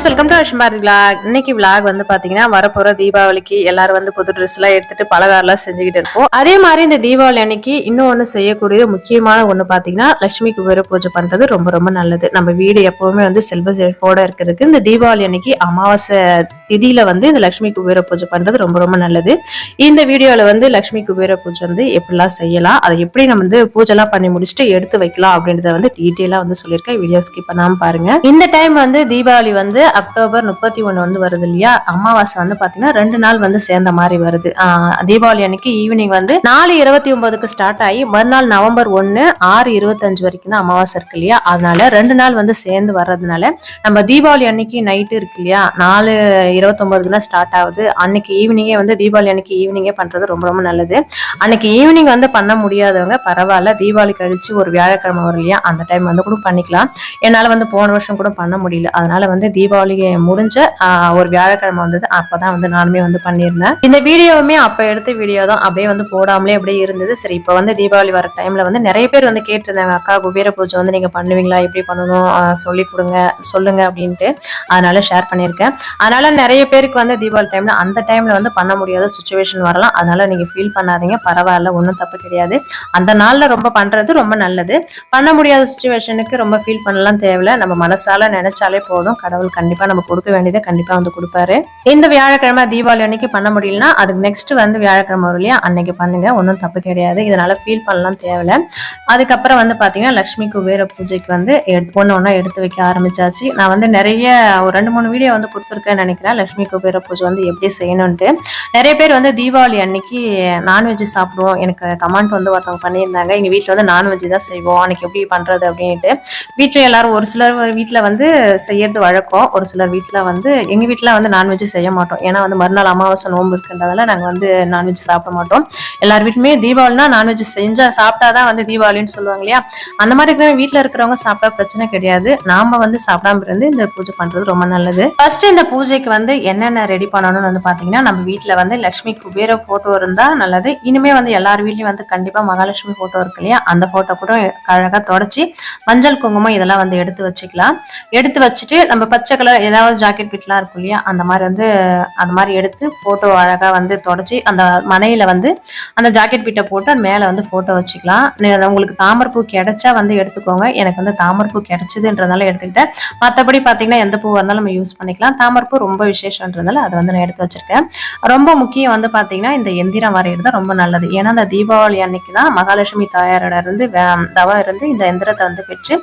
Friends welcome to Ashmari vlog இன்னைக்கு vlog வந்து பாத்தீங்கன்னா வரப்போற தீபாவளிக்கு எல்லாரும் வந்து புது ட்ரெஸ் எல்லாம் எடுத்துட்டு பலகாரம்லாம் செஞ்சுக்கிட்டு இருப்போம். அதே மாதிரி இந்த தீபாவளி அன்னைக்கு இன்னும் செய்யக்கூடிய முக்கியமான ஒண்ணு பாத்தீங்கன்னா லட்சுமி குபேர பூஜை பண்றது ரொம்ப ரொம்ப நல்லது. நம்ம வீடு எப்பவுமே வந்து செல்வ செழிப்போட இருக்கிறதுக்கு இந்த தீபாவளி அன்னைக்கு அமாவாசை திதியில வந்து இந்த லட்சுமி குபேர பூஜை பண்றது ரொம்ப ரொம்ப நல்லது. இந்த வீடியோல வந்து லட்சுமி குபேர பூஜை வந்து எப்படிலாம் செய்யலாம் அதை எப்படி நம்ம வந்து பூஜைலாம் பண்ணி முடிச்சுட்டு எடுத்து வைக்கலாம் அப்படின்றத வந்து டீட்டெயிலா வந்து சொல்லியிருக்கேன். வீடியோ ஸ்கிப் பண்ணாம பாருங்க. இந்த டைம் வந்து தீபாவளி வந்து அக்டோபர் முப்பத்தி ஒன்று வந்து வருது இல்லையா? அமாவாசை வந்து பாத்தீங்கன்னா ரெண்டு நாள் வந்து சேர்ந்த மாதிரி வருது. தீபாவளி அன்னைக்கு ஈவினிங் வந்து நாலு இருபத்தி ஒன்பதுக்கு ஸ்டார்ட் ஆகி மறுநாள் நவம்பர் ஒன்னு ஆறு இருபத்தஞ்சு வரைக்கும் தான் அமாவாசை இருக்கு இல்லையா? அதனால ரெண்டு நாள் வந்து சேர்ந்து வர்றதுனால நம்ம தீபாவளி அன்னைக்கு நைட்டு இருக்கு இல்லையா? நாலு இருபத்தொன்பதுக்கு தான் ஸ்டார்ட் ஆகுது. அன்னைக்கு ஈவினிங்கே வந்து தீபாவளி அன்னைக்கு ஈவினிங்கே பண்ணுறது ரொம்ப ரொம்ப நல்லது. அன்னைக்கு ஈவினிங் வந்து பண்ண முடியாதவங்க பரவாயில்ல. தீபாவளி கழிச்சு ஒரு வியாழக்கிழமை வரும் இல்லையா? அந்த டைம் வந்து கூட பண்ணிக்கலாம். என்னால் வந்து போன வருஷம் கூட பண்ண முடியல. அதனால வந்து தீபாவளி முடிஞ்ச ஒரு வியாழக்கிழமை வந்தது. அப்பதான் வந்து நானுமே வந்து பண்ணியிருந்தேன். இந்த வீடியோவுமே அப்போ எடுத்த வீடியோ தான். அப்படியே வந்து போடாமலே அப்படியே இருந்தது. சரி இப்போ வந்து தீபாவளி வர டைம்ல வந்து நிறைய பேர் வந்து கேட்டிருந்தாங்க அக்கா குபேர பூஜை வந்து நீங்க பண்ணுவீங்களா? எப்படி பண்ணணும்? சொல்லி கொடுங்க சொல்லுங்க அப்படின்ட்டு. அதனால ஷேர் பண்ணியிருக்கேன். அதனால நிறைய நிறைய பேருக்கு வந்து தீபாவளி டைம்ல அந்த டைம்ல வந்து பண்ண முடியாத சுச்சுவேஷன் வரலாம். அதனால நீங்க ஃபீல் பண்ணாதீங்க. பரவாயில்ல ஒன்றும் தப்பு கிடையாது. அந்த நாள்ல ரொம்ப பண்றது ரொம்ப நல்லது. பண்ண முடியாத சுச்சுவேஷனுக்கு ரொம்ப ஃபீல் பண்ணலாம் தேவையில்ல. நம்ம மனசால நினைச்சாலே போதும். கடவுள் கண்டிப்பா நம்ம கொடுக்க வேண்டியதை கண்டிப்பா வந்து கொடுப்பாரு. இந்த வியாழக்கிழமை தீபாவளி அன்னைக்கு பண்ண முடியலன்னா அதுக்கு நெக்ஸ்ட் வந்து வியாழக்கிழமை வரும் இல்லையா அன்னைக்கு பண்ணுங்க. ஒன்றும் தப்பு கிடையாது. இதனால ஃபீல் பண்ணலாம் தேவையில்ல. அதுக்கப்புறம் வந்து பாத்தீங்கன்னா லக்ஷ்மி குபேர பூஜைக்கு வந்து ஒன்று ஒன்றா எடுத்து வைக்க ஆரம்பிச்சாச்சு. நான் வந்து நிறைய ஒரு ரெண்டு மூணு வீடியோ வந்து கொடுத்துருக்கேன்னு நினைக்கிறேன். லக்ஷ்மி குபேர பூஜை வந்து எப்படி செய்யணும்ட்டு நிறைய பேர் வந்து தீபாவளி அன்னைக்கு நான்வெஜ் சாப்பிடுவோம். எனக்கு கமெண்ட் வந்து ஒருத்தவங்க பண்ணியிருந்தாங்க. எங்கள் வீட்டில் வந்து நான்வெஜ் தான் செய்வோம். அன்னைக்கு எப்படி பண்ணுறது அப்படின்ட்டு வீட்டில் எல்லாரும் ஒரு சிலர் வீட்டில் வந்து செய்யறது வழக்கம். ஒரு சிலர் வீட்டில் வந்து எங்கள் வீட்டில் வந்து நான்வெஜ் செய்ய மாட்டோம். ஏன்னா வந்து மறுநாள் அமாவாசை நோன்பு இருக்குன்றதால நாங்கள் வந்து நான்வெஜ் சாப்பிட மாட்டோம். எல்லார் வீட்டுமே தீபாவளினா நான்வெஜ் செஞ்சா சாப்பிட்டாதான் வந்து தீபாவளின்னு சொல்லுவாங்க இல்லையா? அந்த மாதிரி இருக்கிற வீட்டில் இருக்கிறவங்க சாப்பிட்டா பிரச்சனை கிடையாது. நாம வந்து சாப்பிடாம இருந்து இந்த பூஜை பண்றது ரொம்ப நல்லது. ஃபர்ஸ்ட் இந்த பூஜைக்கு வந்து வந்து என்னென்ன ரெடி பண்ணணும்னு வந்து பார்த்தீங்கன்னா நம்ம வீட்டில் வந்து லக்ஷ்மி குபேர ஃபோட்டோ இருந்தால் நல்லது. இனிமே வந்து எல்லார் வீட்லேயும் வந்து கண்டிப்பாக மகாலட்சுமி ஃபோட்டோ இருக்கு இல்லையா? அந்த ஃபோட்டோ கூட அழகாக தொடச்சி மஞ்சள் குங்குமம் இதெல்லாம் வந்து எடுத்து வச்சுக்கலாம். எடுத்து வச்சுட்டு நம்ம பச்சை கலர் ஏதாவது ஜாக்கெட் பிட்லாம் இருக்கும் இல்லையா? அந்த மாதிரி வந்து அந்த மாதிரி எடுத்து ஃபோட்டோ அழகாக வந்து தொடச்சி அந்த மனையில் வந்து அந்த ஜாக்கெட் பிட்டை போட்டு மேலே வந்து ஃபோட்டோ வச்சுக்கலாம். உங்களுக்கு தாமரைப்பூ கிடைச்சா வந்து எடுத்துக்கோங்க. எனக்கு வந்து தாமரைப்பூ கிடைச்சதுன்றதால எடுத்துக்கிட்டேன். மற்றபடி பார்த்தீங்கன்னா எந்த பூவாக இருந்தாலும் நம்ம யூஸ் பண்ணிக்கலாம். தாமரைப்பூ ரொம்ப விசேஷன்றதால அதை வந்து நான் எடுத்து வச்சிருக்கேன். ரொம்ப முக்கியம் வந்து பார்த்தீங்கன்னா இந்த எந்திரம் வரைகிறது தான் ரொம்ப நல்லது. ஏன்னா இந்த தீபாவளி அன்னைக்கு தான் மகாலட்சுமி தாயாரோட இருந்து தவம் இருந்து இந்த எந்திரத்தை வந்து பெற்று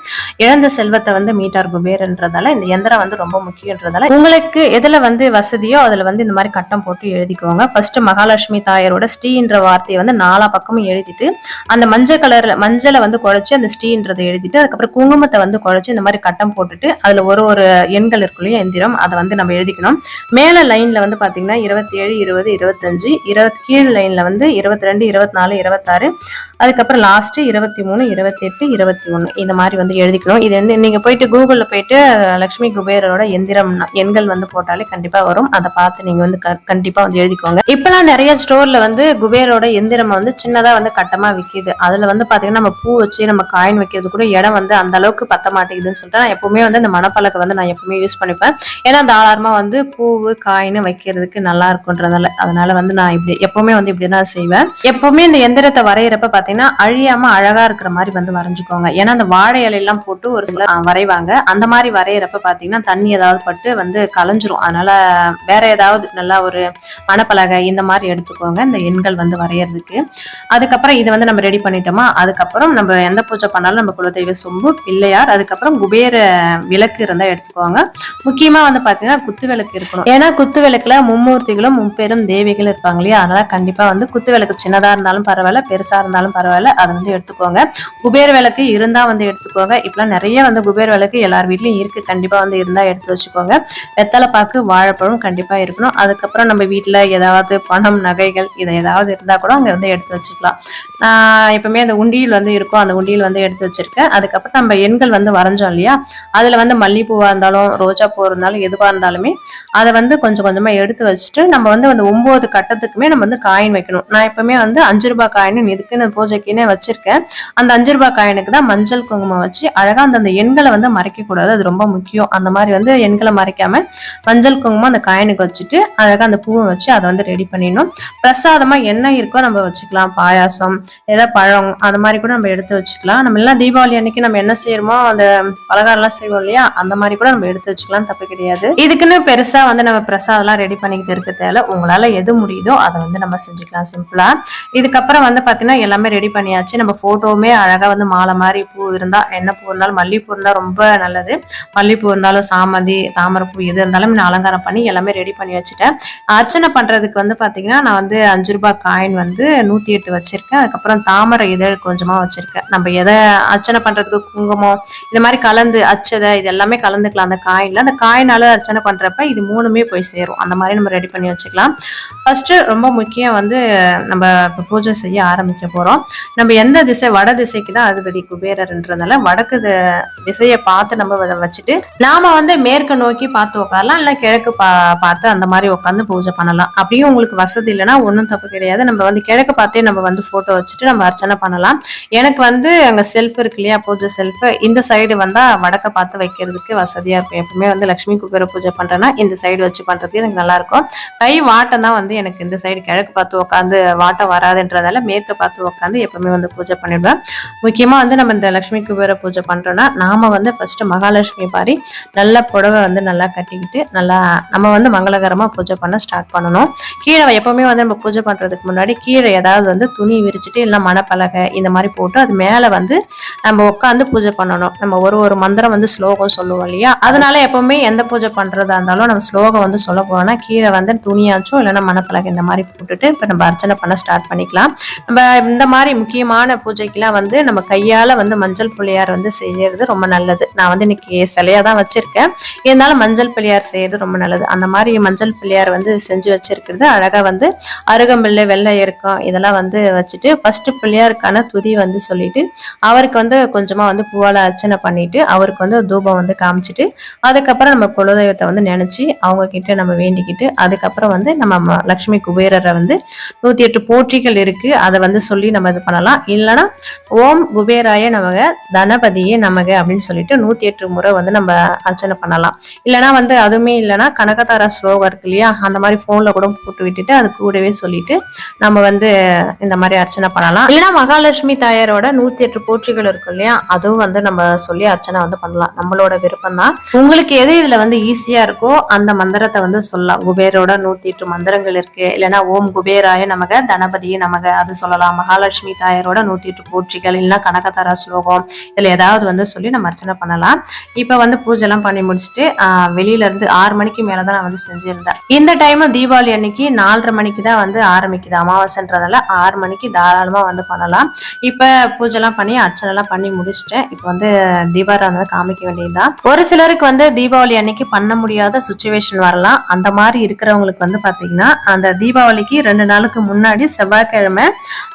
இழந்த செல்வத்தை வந்து மீட்டார் குபேர்ன்றதால இந்த எந்திரம் வந்து ரொம்ப முக்கியன்றதால உங்களுக்கு எதுல வந்து வசதியோ அதுல வந்து இந்த மாதிரி கட்டம் போட்டு எழுதிக்கோங்க. ஃபர்ஸ்ட் மகாலட்சுமி தாயாரோட ஸ்ரீன்ற வார்த்தையை வந்து நாலா பக்கமும் எழுதிட்டு அந்த மஞ்சள் கலர்ல மஞ்சளை வந்து குழைச்சி அந்த ஸ்ரீன்றதை எழுதிட்டு அதுக்கப்புறம் குங்குமத்தை வந்து குழைச்சி இந்த மாதிரி கட்டம் போட்டுட்டு அதுல ஒரு ஒரு எண்கள் இருக்கும் இல்லையா எந்திரம் அதை வந்து நம்ம எழுதிக்கணும். மேல லைன்ல வந்து பாத்தீங்கன்னா இருபத்தி ஏழு இருபது இருபத்தஞ்சு இருபத்தி கீழ் லைன்ல வந்து இருபத்தி ரெண்டு இருபத்தி நாலு இருபத்தாறு அதுக்கப்புறம் லாஸ்ட் இருபத்தி மூணு இருபத்தி எட்டு இருபத்தி ஒன்று இந்த மாதிரி வந்து எழுதிக்கணும். இது வந்து நீங்க போயிட்டு கூகுளில் போயிட்டு லக்ஷ்மி குபேரோட எந்திரம் எண்கள் வந்து போட்டாலே கண்டிப்பாக வரும். அதை பார்த்து நீங்க வந்து க- வந்து எழுதிக்கோங்க. இப்பெல்லாம் நிறைய ஸ்டோர்ல வந்து குபேரோட எந்திரம் வந்து சின்னதாக வந்து கட்டமாக விக்குது. அதுல வந்து பார்த்தீங்கன்னா நம்ம பூ வச்சு நம்ம காயின் வைக்கிறது கூட இடம் வந்து அந்த அளவுக்கு பத்த மாட்டேங்குதுன்னு சொல்லிட்டு நான் எப்பவுமே வந்து இந்த மணப்பழக்க வந்து நான் எப்பவுமே யூஸ் பண்ணிப்பேன். ஏன்னா தாராளமாக வந்து பூவு காயின்னு வைக்கிறதுக்கு நல்லா இருக்குன்றதால அதனால வந்து நான் இப்படி எப்பவுமே வந்து இப்படி தான் செய்வேன். எப்பவுமே இந்த எந்திரத்தை வரைகிறப்ப பாத்தீங்கன்னா அழியாம அழகா இருக்கிற மாதிரி வந்து வரைஞ்சுக்கோங்க. ஏன்னா அந்த வாழை இலையெல்லாம் போட்டு ஒரு சில வரைவாங்க. அந்த மாதிரி வரைகிறப்ப பாத்தீங்கன்னா தண்ணி ஏதாவது பட்டு வந்து கலைஞ்சிரும். அதனால வேற ஏதாவது நல்லா ஒரு மணப்பலகை இந்த மாதிரி எடுத்துக்கோங்க இந்த எண்கள் வந்து வரைகிறதுக்கு அதுக்கப்புறம் இதை வந்து நம்ம ரெடி பண்ணிட்டோமா அதுக்கப்புறம் நம்ம எந்த பூஜை பண்ணாலும் நம்ம குலதெய்வ சொம்பு பிள்ளையார் அதுக்கப்புறம் குபேர விளக்கு இருந்தால் எடுத்துக்கோங்க. முக்கியமாக வந்து பார்த்தீங்கன்னா குத்து விளக்கு இருக்கணும். ஏன்னா குத்து விளக்குல மும்மூர்த்திகளும் முப்பெரும் தேவிகள் இருப்பாங்க இல்லையா? அதனால கண்டிப்பா வந்து குத்து விளக்கு சின்னதா இருந்தாலும் பரவாயில்ல பெருசா இருந்தாலும் பரவாயில்ல அதை வந்து எடுத்துக்கோங்க. குபேர் விளக்கு இருந்தா வந்து எடுத்துக்கோங்க. இப்பெல்லாம் நிறைய வந்து குபேர் விளக்கு எல்லார் வீட்லயும் இருக்கு. கண்டிப்பா வந்து இருந்தா எடுத்து வச்சுக்கோங்க. வெத்தலை பாக்கு வாழைப்பழம் கண்டிப்பா இருக்கணும். அதுக்கப்புறம் நம்ம வீட்டுல ஏதாவது பணம் நகைகள் இது ஏதாவது இருந்தா கூட அங்க வந்து எடுத்து வச்சுக்கலாம். நான் எப்பவுமே அந்த உண்டியில் வந்து இருக்கும். அந்த உண்டியில் வந்து எடுத்து வச்சிருக்கேன். அதுக்கப்புறம் நம்ம எண்கள் வந்து வரைஞ்சோம் இல்லையா? அதுல வந்து மல்லிகைப்பூவா இருந்தாலும் ரோஜா பூ இருந்தாலும் எதுவா இருந்தாலுமே அதை வந்து கொஞ்சம் கொஞ்சமா எடுத்து வச்சுட்டு நம்ம வந்து அந்த ஒன்பது கட்டத்துக்குமே நம்ம வந்து காயின் வைக்கணும். நான் எப்பவுமே வந்து அஞ்சு ரூபாய் காயின் இதுக்குன்னு பூஜைக்குன்னே வச்சிருக்கேன். அந்த அஞ்சு ரூபாய் காயினுக்கு தான் மஞ்சள் குங்குமம் வச்சு அழகா அந்த எண்களை வந்து மறைக்க கூடாது அது ரொம்ப முக்கியம். அந்த மாதிரி வந்து எண்களை மறைக்காம மஞ்சள் குங்குமம் அந்த காயினுக்கு வச்சுட்டு அழகா அந்த பூவை வச்சு அதை வந்து ரெடி பண்ணிடணும். பிரசாதமா என்ன இருக்கோ நம்ம வச்சுக்கலாம். பாயாசம் ஏதாவது பழம் அந்த மாதிரி கூட நம்ம எடுத்து வச்சுக்கலாம். நம்ம எல்லாம் தீபாவளி அன்னைக்கு நம்ம என்ன செய்யறோமோ அந்த பலகாரம்லாம் செய்வோம் இல்லையா? அந்த மாதிரி கூட நம்ம எடுத்து வச்சுக்கலாம். தப்பு கிடையாது. இதுக்குன்னு பெருசா வந்து நம்ம பிரசாதம்லாம் ரெடி பண்ணிக்கிட்டு இருக்க தேவை உங்களால் எது முடியுதோ அதை வந்து நம்ம செஞ்சுக்கலாம் சிம்பிளாக இதுக்கப்புறம் வந்து பார்த்தீங்கன்னா எல்லாமே ரெடி பண்ணியாச்சு. நம்ம ஃபோட்டோவுமே அழகாக வந்து மாலை மாதிரி பூ இருந்தால் என்ன பூ இருந்தாலும் மல்லிகைப்பூ இருந்தால் ரொம்ப நல்லது. மல்லிகைப்பூ இருந்தாலும் சாமந்தி தாமரைப்பூ எது இருந்தாலும் நான் அலங்காரம் பண்ணி எல்லாமே ரெடி பண்ணி வச்சுட்டேன் அர்ச்சனை பண்ணுறதுக்கு வந்து பார்த்தீங்கன்னா நான் வந்து அஞ்சு ரூபாய் காயின் வந்து நூற்றி எட்டு வச்சுருக்கேன். அதுக்கப்புறம் தாமரை இதழ் கொஞ்சமாக வச்சுருக்கேன். நம்ம எதை அர்ச்சனை பண்ணுறதுக்கு குங்குமம் இந்த மாதிரி கலந்து அச்சதை இது எல்லாமே கலந்துக்கலாம். அந்த காயின்ல அந்த காயினால் அர்ச்சனை பண்ணுறப்ப இது மூணுமே போய் சேரும். அந்த மாதிரி நம்ம ரெடி பண்ணி வச்சுக்கலாம். ஃபர்ஸ்ட் ரொம்ப முக்கியம் வந்து நம்ம இப்போ பூஜை செய்ய ஆரம்பிக்க போறோம். நம்ம எந்த திசை வட திசைக்கு தான் அதிபதி குபேரர்ன்றதுனால வடக்கு தி- திசையை பார்த்து நம்ம அதை வச்சுட்டு நாம வந்து மேற்கு நோக்கி பார்த்து உட்காரலாம் இல்லை கிழக்கு பா பார்த்து அந்த மாதிரி உட்காந்து பூஜை பண்ணலாம். அப்படியும் உங்களுக்கு வசதி இல்லைன்னா ஒன்றும் தப்பு கிடையாது. நம்ம வந்து கிழக்கு பார்த்தே நம்ம வந்து போட்டோ வச்சுட்டு நம்ம அர்ச்சனை பண்ணலாம். எனக்கு வந்து அங்க செல்ஃப் இருக்கு இல்லையா பூஜை செல்ஃப் இந்த சைடு வந்தா வடக்க பார்த்து வைக்கிறதுக்கு வசதியா இருக்கும். எப்பவுமே வந்து லட்சுமி குபேர பூஜை பண்றேன்னா இந்த சைடு வச்சு பண்ணுறதுக்கு எனக்கு நல்லாயிருக்கும். கை வாட்டம் தான் வந்து எனக்கு இந்த சைடு கிழக்கு பார்த்து உட்காந்து வாட்டம் வராதுன்றதால மேற்கு பார்த்து உட்காந்து எப்பவுமே வந்து பூஜை பண்ணிடுவேன். முக்கியமாக வந்து நம்ம இந்த லட்சுமி குபேர பூஜை பண்ணுறோன்னா நாம் வந்து ஃபஸ்ட்டு மகாலட்சுமி பாரி நல்ல புடவை வந்து நல்லா கட்டிக்கிட்டு நல்லா நம்ம வந்து மங்களகரமாக பூஜை பண்ண ஸ்டார்ட் பண்ணணும். கீழே எப்பவுமே வந்து நம்ம பூஜை பண்ணுறதுக்கு முன்னாடி கீழே ஏதாவது வந்து துணி விரிச்சிட்டு இல்லை மணப்பலகை இந்த மாதிரி போட்டு அது மேலே வந்து நம்ம உட்காந்து பூஜை பண்ணணும். நம்ம ஒரு ஒரு மந்திரம் வந்து ஸ்லோகம் சொல்லுவோம் இல்லையா? அதனால எப்பவுமே எந்த பூஜை பண்ணுறதா இருந்தாலும் நம்ம ஸ்லோகம் வந்து சொல்ல போறோம்னா கீழே வந்து துணியாச்சும் இல்லைன்னா மணப்பலகை இந்த மாதிரி போட்டுட்டு இப்போ நம்ம அர்ச்சனை பண்ண ஸ்டார்ட் பண்ணிக்கலாம். நம்ம இந்த மாதிரி முக்கியமான பூஜைக்கெல்லாம் வந்து நம்ம கையால் வந்து மஞ்சள் பிள்ளையார் வந்து செய்யறது ரொம்ப நல்லது. நான் வந்து இன்னைக்கு சிலையாக தான் வச்சிருக்கேன். இருந்தாலும் மஞ்சள் பிள்ளையார் செய்யறது ரொம்ப நல்லது. அந்த மாதிரி மஞ்சள் பிள்ளையார் வந்து செஞ்சு வச்சிருக்கிறது அழகாக வந்து அருகம்பிள்ளை வெள்ளை இருக்கும் இதெல்லாம் வந்து வச்சுட்டு ஃபர்ஸ்ட் பிள்ளையாருக்கான துதி வந்து சொல்லிட்டு அவருக்கு வந்து கொஞ்சமாக வந்து பூவால் அர்ச்சனை பண்ணிட்டு அவருக்கு வந்து தூபம் வந்து காமிச்சிட்டு அதுக்கப்புறம் நம்ம குலதெய்வத்தை வந்து நினச்சி அவங்க கிட்ட நம்ம வேண்டிக்கிட்டு அதுக்கப்புறம் வந்து நம்ம லட்சுமி லக்ஷ்மி குபேரரை வந்து நூத்தி எட்டு போற்றிகள் இருக்கு. அதை வந்து சொல்லி நம்ம இது பண்ணலாம். இல்லைன்னா ஓம் குபேராய நமக தனபதியே நமக அப்படின்னு சொல்லிட்டு நூத்தி எட்டு முறை வந்து நம்ம அர்ச்சனை பண்ணலாம். இல்லைன்னா வந்து அதுவுமே இல்லைன்னா கனகதாரா ஸ்லோகம் இருக்கு இல்லையா? அந்த மாதிரி போன்ல கூட போட்டு விட்டுட்டு அது கூடவே சொல்லிட்டு நம்ம வந்து இந்த மாதிரி அர்ச்சனை பண்ணலாம். இல்லைன்னா மகாலட்சுமி தாயாரோட நூத்தி எட்டு போற்றிகள் இருக்கும் இல்லையா? அதுவும் வந்து நம்ம சொல்லி அர்ச்சனை வந்து பண்ணலாம். நம்மளோட விருப்பம் தான் உங்களுக்கு எது இதுல வந்து ஈஸியா இருக்கோ அந்த மந்திரத்தை வந்து சொல்லலாம். குபேரோட நூத்தி எட்டு மந்திரங்கள் இருக்கு. இல்லைன்னா ஓம் குபேராய நமக தனபதியே நமக அது சொல்லலாம். மகாலட்சுமி தாயாரோட நூத்தி எட்டு போற்றிகள் இல்லைன்னா கனகதாரா ஸ்லோகம் இதுல ஏதாவது வந்து சொல்லி நம்ம அர்ச்சனை பண்ணலாம். இப்ப வந்து பூஜை எல்லாம் பண்ணி முடிச்சுட்டு வெளியில இருந்து ஆறு மணிக்கு மேலதான் நான் வந்து செஞ்சிருந்தேன். இந்த டைம் தீபாவளி அன்னைக்கு நாலரை மணிக்கு தான் வந்து ஆரம்பிக்குது. அமாவாசைன்றதால ஆறு மணிக்கு தாராளமா வந்து பண்ணலாம். இப்ப பூஜை எல்லாம் பண்ணி அர்ச்சனை எல்லாம் பண்ணி முடிச்சுட்டேன். இப்ப வந்து தீபாராதனை காமிக்க வேண்டியதுதான். ஒரு சிலருக்கு வந்து தீபாவளி அன்னைக்கு பண்ண முடியாத சுச்சுவேஷன் வரலாம். அந்த மாதிரி இருக்கிறவங்களுக்கு வந்து பார்த்தீங்கன்னா அந்த தீபாவளிக்கு ரெண்டு நாளுக்கு முன்னாடி செவ்வாய்க்கிழமை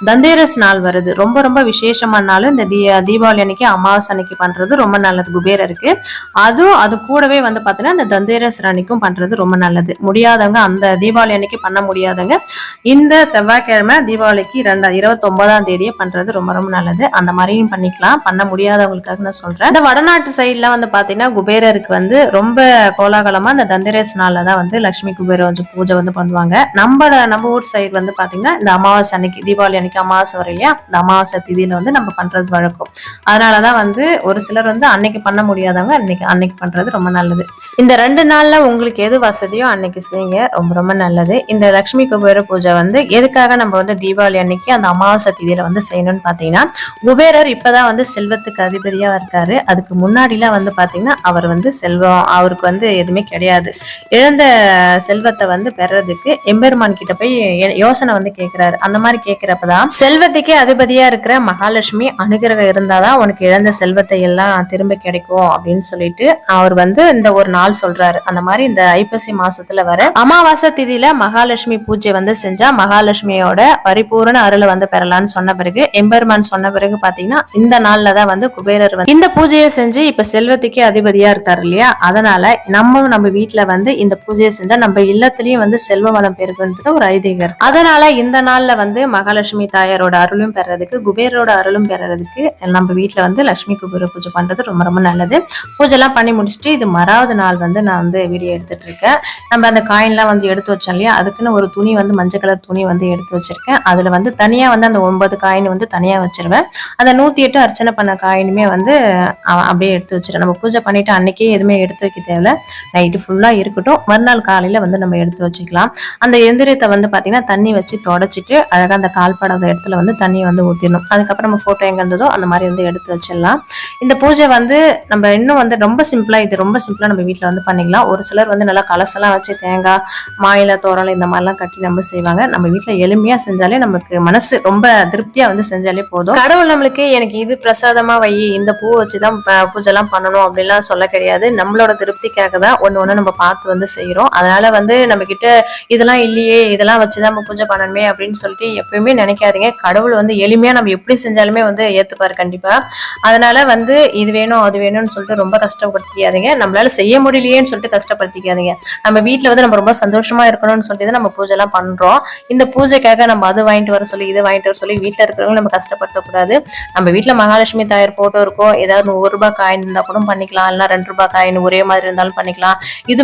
தந்தேரஸ் நாள் வருது. ரொம்ப ரொம்ப விசேஷமான நாள். இந்த தீ தீபாவளி அன்னைக்கு அமாவாசை அன்னைக்கு பண்ணுறது ரொம்ப நல்லது. குபேரருக்கு அதுவும் அது கூடவே வந்து பார்த்தீங்கன்னா இந்த தந்தேரஸ் அன்னைக்கும் பண்றது ரொம்ப நல்லது. முடியாதவங்க அந்த தீபாவளி அன்னைக்கு பண்ண முடியாதவங்க இந்த செவ்வாய்க்கிழமை தீபாவளிக்கு ரெண்டா இருபத்தி ஒன்பதாம் தேதியே பண்றது ரொம்ப ரொம்ப நல்லது. அந்த மாதிரியும் பண்ணிக்கலாம். பண்ண முடியாதவங்களுக்காக நான் சொல்கிறேன் இந்த வடநாட்டு சைடில் வந்து பார்த்தீங்கன்னா குபேரருக்கு வந்து ரொம்ப கோலாகலமாக இந்த தந்திரஸ் நாளில் தான் வந்து லக்ஷ்மி குபேர வந்து பூஜை வந்து பண்ணுவாங்க. நம்ம நம்ம ஊர் சைடு வந்து பார்த்தீங்கன்னா இந்த அமாவாசை அன்னைக்கு தீபாவளி அன்னைக்கு அமாவாசை வரும் இல்லையா? இந்த அமாவாசை திதியில் வந்து நம்ம பண்ணுறது வழக்கம். அதனாலதான் வந்து ஒரு சிலர் வந்து அன்னைக்கு பண்ண முடியாதவங்க அன்னைக்கு அன்னைக்கு பண்ணுறது ரொம்ப நல்லது. இந்த ரெண்டு நாளில் உங்களுக்கு எது வசதியோ அன்னைக்கு செய்யுங்க ரொம்ப ரொம்ப நல்லது. இந்த லக்ஷ்மி குபேர பூஜை வந்து எதுக்காக நம்ம வந்து தீபாவளி அன்னைக்கு அந்த அமாவாசை திதியில வந்து செய்யணும்னு பார்த்தீங்கன்னா குபேரர் இப்பதான் வந்து செல்வத்துக்கு அதிபதியா இருக்காரு. அதுக்கு முன்னாடிலாம் வந்து பார்த்தீங்கன்னா அவர் வந்து செல்வம் அவருக்கு வந்து எதுவுமே கிடையாது. இழந்த செல்வத்தை வந்து பெறதுக்கு எம்பெருமான் கிட்ட போய் யோசனை வந்து கேக்குறாரு. அந்த மாதிரி கேக்குறப்பதான் செல்வத்துக்கே அதிபதியா இருக்கிற மகாலட்சுமி அனுகிரகம் இருந்தாதான் உனக்கு இழந்த செல்வத்தை எல்லாம் திரும்ப கிடைக்கும் அப்படின்னு சொல்லிட்டு அவர் வந்து இந்த ஒரு நாள் சொல்றாரு. அந்த மாதிரி இந்த ஐப்பசி மாசத்துல வர அமாவாசை திதியில மகாலட்சுமி பூஜை வந்து செஞ்சா மகாலட்சுமியோட பரிபூரண அருளை வந்து பெறலாம்னு சொன்ன பிறகு எம்பெருமான் சொன்ன பிறகு பாத்தீங்கன்னா இந்த நாள்ல தான் வந்து குபேரர் வந்து இந்த பூஜையை செஞ்சு இப்ப செல்வத்துக்கே அதிபதியா இருக்காரு இல்லையா? அதனால நம்ம நம்ம வீட்டுல வந்து இந்த பூஜையை செஞ்சா நம்ம இல்லத்திலயும் வந்து செல்வ வளம் பெருகுன்றது ஒரு ஐதீகம் அதனால இந்த நாள்ல வந்து மகாலட்சுமி தாயாரோட அருளும் பெறதுக்கு குபேரோட அருளும் பெறதுக்கு நம்ம வீட்டுல வந்து லட்சுமி குபேர பூஜை பண்றது ரொம்ப ரொம்ப நல்லது. பூஜை எல்லாம் பண்ணி முடிச்சுட்டு இது மறாவது நாள் வந்து நான் வந்து வீடியோ எடுத்துட்டு இருக்கேன். நம்ம அந்த காயின்லாம் வந்து எடுத்து வச்சோம் இல்லையா? அதுக்குன்னு ஒரு துணி வந்து மஞ்சள் கலர் துணி வந்து எடுத்து வச்சிருக்கேன். அதுல வந்து தனியா வந்து அந்த ஒன்பது காயின் வந்து தனியா வச்சிருவேன். அந்த நூத்தி எட்டு அர்ச்சனை பண்ண காயினுமே வந்து அப்படியே எடுத்து வச்சிருவேன். நம்ம பூஜை பண்ணிட்டு அன்னைக்கே எதுவுமே எடுத்து வைக்க தேவையில்ல. நைட்டு ஃபுல்லா இருக்கட்டும். மறுநாள் காலையில் வந்து நம்ம எடுத்து வச்சுக்கலாம். அந்த எந்திரத்தை வந்து பார்த்தீங்கன்னா தண்ணி வச்சு தொடச்சிட்டு அழகாக அந்த கால்படாத இடத்துல வந்து தண்ணியை வந்து ஊற்றிடணும் அதுக்கப்புறம் நம்ம ஃபோட்டோ எங்கே இருந்ததோ அந்த மாதிரி வந்து எடுத்து வச்சிடலாம். இந்த பூஜை வந்து நம்ம இன்னும் வந்து ரொம்ப சிம்பிளாக இது ரொம்ப சிம்பிளாக நம்ம வீட்டில் வந்து பண்ணிக்கலாம். ஒரு சிலர் வந்து நல்லா கலசெல்லாம் வச்சு தேங்காய் மாயில தோரணம் இந்த மாதிரிலாம் கட்டி நம்ம செய்வாங்க. நம்ம வீட்டில் எளிமையாக செஞ்சாலே நமக்கு மனசு ரொம்ப திருப்தியாக வந்து செஞ்சாலே போதும். கடவுள் நம்மளுக்கு எனக்கு இது பிரசாதமாக வை இந்த பூ வச்சுதான் ப- பூஜைலாம் பண்ணணும் அப்படிலாம் சொல்ல கிடையாது. நம்மளோட திருப்திக்காக தான் ஒன்று ஒன்று நம்ம பார்த்து வந்து செய்கிறோம் அதனால வந்து நம்மக்கிட்ட இதெல்லாம் இல்லையே இதெல்லாம் வச்சுதான் நம்ம பூஜை பண்ணணுமே அப்படின்னு சொல்லிட்டு எப்பயுமே நினைக்காதீங்க. கடவுள் வந்து எளிமையாக நம்ம எப்படி செஞ்சாலுமே வந்து ஏற்றுப்பார் கண்டிப்பாக அதனால வந்து இது வேணும் அது வேணும்னு சொல்லிட்டு ரொம்ப கஷ்டப்படுத்திக்காதீங்க. நம்மளால செய்ய முடியலையேன்னு சொல்லிட்டு கஷ்டப்படுத்திக்காதீங்க. நம்ம வீட்டில் வந்து நம்ம ரொம்ப சந்தோஷமாக இருக்கணும்னு சொல்லிட்டு தான் நம்ம பூஜைலாம் பண்ணுறோம் இந்த பூஜைக்காக நம்ம அது வாங்கிட்டு வர சொல்லி இது வாங்கிட்டு வர சொல்லி வீட்டில் இருக்கிறவங்க நம்ம கஷ்டப்படுத்தக்கூடாது. நம்ம வீட்டில் மகாலட்சுமி தாயார் போட்டோ இருக்கும். ஏதாவது நூறுரூபா காயின் இருந்தால் கூட பண்ணிக்கலாம். இல்லைனா ரெண்டு ரூபாய் காயின் ஒரே மாதிரி இருந்தாலும் பண்ணிக்கலாம்.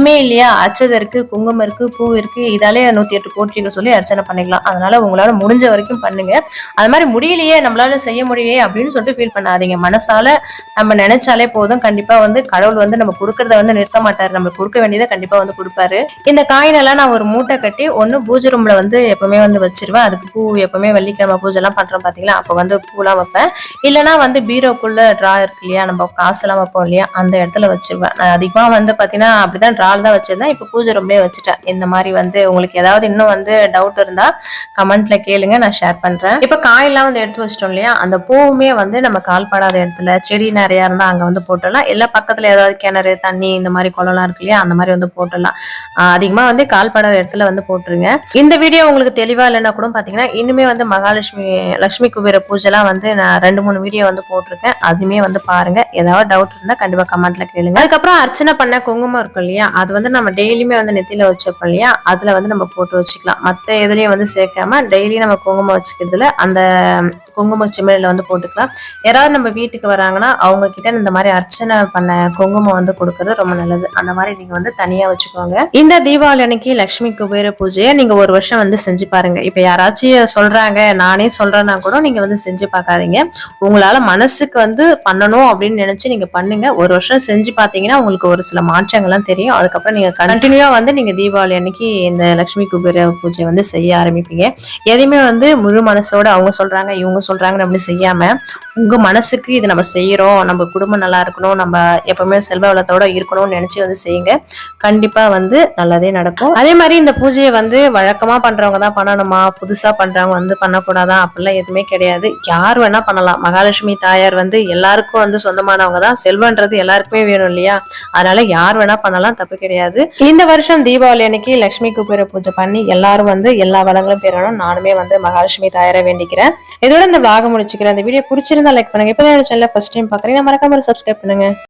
இதுமே இல்லையா? அச்சதை இருக்கு குங்குமம் இருக்கு பூ இருக்கு இதாலே நூத்தி எட்டு கோட்டிகள் சொல்லி அர்ச்சனை பண்ணிக்கலாம். அதனால உங்களால முடிஞ்ச வரைக்கும் பண்ணுங்க. அது மாதிரி முடியலையே நம்மளால செய்ய முடியலையே அப்படின்னு சொல்லிட்டு ஃபீல் பண்ணாதீங்க. மனசால நம்ம நினைச்சாலே போதும். கண்டிப்பா வந்து கடவுள் வந்து நம்ம கொடுக்கறத வந்து நிறுத்த மாட்டாரு. நம்ம கொடுக்க வேண்டியதை கண்டிப்பா வந்து கொடுப்பாரு. இந்த காயினெல்லாம் நான் ஒரு மூட்டை கட்டி ஒன்னு பூஜை ரூம்ல வந்து எப்பவுமே வந்து வச்சிருவேன். அதுக்கு பூ எப்பவுமே வெள்ளிக்கிழமை பூஜை எல்லாம் பண்றோம் பாத்தீங்களா? அப்ப வந்து பூலாம் வைப்பேன். இல்லைன்னா வந்து பீரோக்குள்ள ட்ரா இருக்கு இல்லையா? நம்ம காசெல்லாம் வைப்போம் இல்லையா? அந்த இடத்துல வச்சிருவேன். நான் அதிகமா வந்து பாத்தீங்கன்னா அப்படிதான் ட்ரால் தான் வச்சிருந்தேன். இப்போ பூஜை ரூம்லயே வச்சுட்டேன். இந்த மாதிரி வந்து உங்களுக்கு ஏதாவது இன்னும் வந்து டவுட் இருந்தா கமெண்ட்ல கேளுங்க நான் ஷேர் பண்றேன். இப்போ காயெல்லாம் வந்து எடுத்து வச்சிட்டோம் இல்லையா? அந்த பூவுமே வந்து நம்ம கால் படாத இடத்துல செடி நிறைய இருந்தா அங்க வந்து போட்டுடலாம். எல்லா பக்கத்துல ஏதாவது கிணறு தண்ணி இந்த மாதிரி குளம்லாம் இருக்கு இல்லையா? அந்த மாதிரி வந்து போட்டுடலாம். அதிகமா வந்து கால் படாத இடத்துல வந்து போட்டுருங்க. இந்த வீடியோ உங்களுக்கு தெளிவா இல்லைன்னா கூட பாத்தீங்கன்னா இன்னுமே வந்து மகாலட்சுமி லட்சுமி குபேர பூஜைலாம் வந்து நான் ரெண்டு மூணு வீடியோ வந்து போட்டிருக்கேன். அதுமே வந்து பாருங்க. ஏதாவது டவுட் இருந்தா கண்டிப்பா கமெண்ட்ல கேளுங்க. அதுக்கப்புறம் அர்ச்சனை பண்ண குங்குமம் இருக்கும் இல்லையா? அது அது வந்து நம்ம டெய்லியுமே வந்து நெத்தியில வச்சிருப்போம் இல்லையா? அதுல வந்து நம்ம போட்டு வச்சுக்கலாம். மற்ற எதுலயும் வந்து சேர்க்காம டெய்லி நம்ம குங்குமம் வச்சுக்கிறதுல அந்த குங்கும சிமிழில வந்து போட்டுக்கலாம். யாராவது நம்ம வீட்டுக்கு வராங்கன்னா அவங்க கிட்ட இந்த மாதிரி அர்ச்சனை பண்ண குங்குமம் வந்து கொடுக்கறது ரொம்ப நல்லது. அந்த மாதிரி நீங்க வந்து தனியா வச்சுக்கோங்க. இந்த தீபாவளி அன்னைக்கு லட்சுமி குபேர பூஜையை நீங்க ஒரு வருஷம் வந்து செஞ்சு பாருங்க. இப்ப யாராச்சும் சொல்றாங்க நானே சொல்றேன்னா கூட நீங்க வந்து செஞ்சு பார்க்காதீங்க. உங்களால மனசுக்கு வந்து பண்ணணும் அப்படின்னு நினைச்சு நீங்க பண்ணுங்க. ஒரு வருஷம் செஞ்சு பாத்தீங்கன்னா உங்களுக்கு ஒரு சில மாற்றங்கள்லாம் தெரியும். அதுக்கப்புறம் நீங்க கண்டினியூவா வந்து நீங்க தீபாவளி அன்னைக்கு இந்த லட்சுமி குபேர பூஜை வந்து செய்ய ஆரம்பிப்பீங்க. எதையுமே வந்து முழு மனசோட அவங்க சொல்றாங்க இவங்க சொல்றாங்கன்னு அப்படி செய்யாம உங்க மனசுக்கு இது நம்ம செய்யறோம் நம்ம குடும்பம் நல்லா இருக்கணும் நம்ம எப்பவுமே செல்வ வளத்தோட இருக்கணும்னு நினைச்சு வந்து செய்யுங்க. கண்டிப்பா வந்து நல்லதே நடக்கும். அதே மாதிரி இந்த பூஜையை வந்து வழக்கமா பண்றவங்க தான் பண்ணணுமா? புதுசா பண்றவங்க வந்து பண்ணக்கூடாதா? அப்படிலாம் எதுவுமே கிடையாது. யார் வேணா பண்ணலாம். மகாலட்சுமி தாயார் வந்து எல்லாருக்கும் வந்து சொந்தமானவங்க தான். செல்வன்றது எல்லாருக்குமே வேணும் இல்லையா? அதனால யார் வேணா பண்ணலாம். தப்பு கிடையாது. இந்த வருஷம் தீபாவளி அன்னைக்கு லட்சுமி குபேர பூஜை பண்ணி எல்லாரும் வந்து எல்லா வளங்களும் பெறணும். நானுமே வந்து மகாலட்சுமி தாயாரை வேண்டிக்கிறேன். இதோட இந்த vlog முடிச்சுக்கிறேன். இந்த வீடியோ பிடிச்சிருந்தா லைக் பண்ணுங்க. இப்போ சேனல் ஃபர்ஸ்ட் டைம் பார்க்குறீங்க. மறக்காம சப்ஸ்கிரைப் பண்ணுங்க.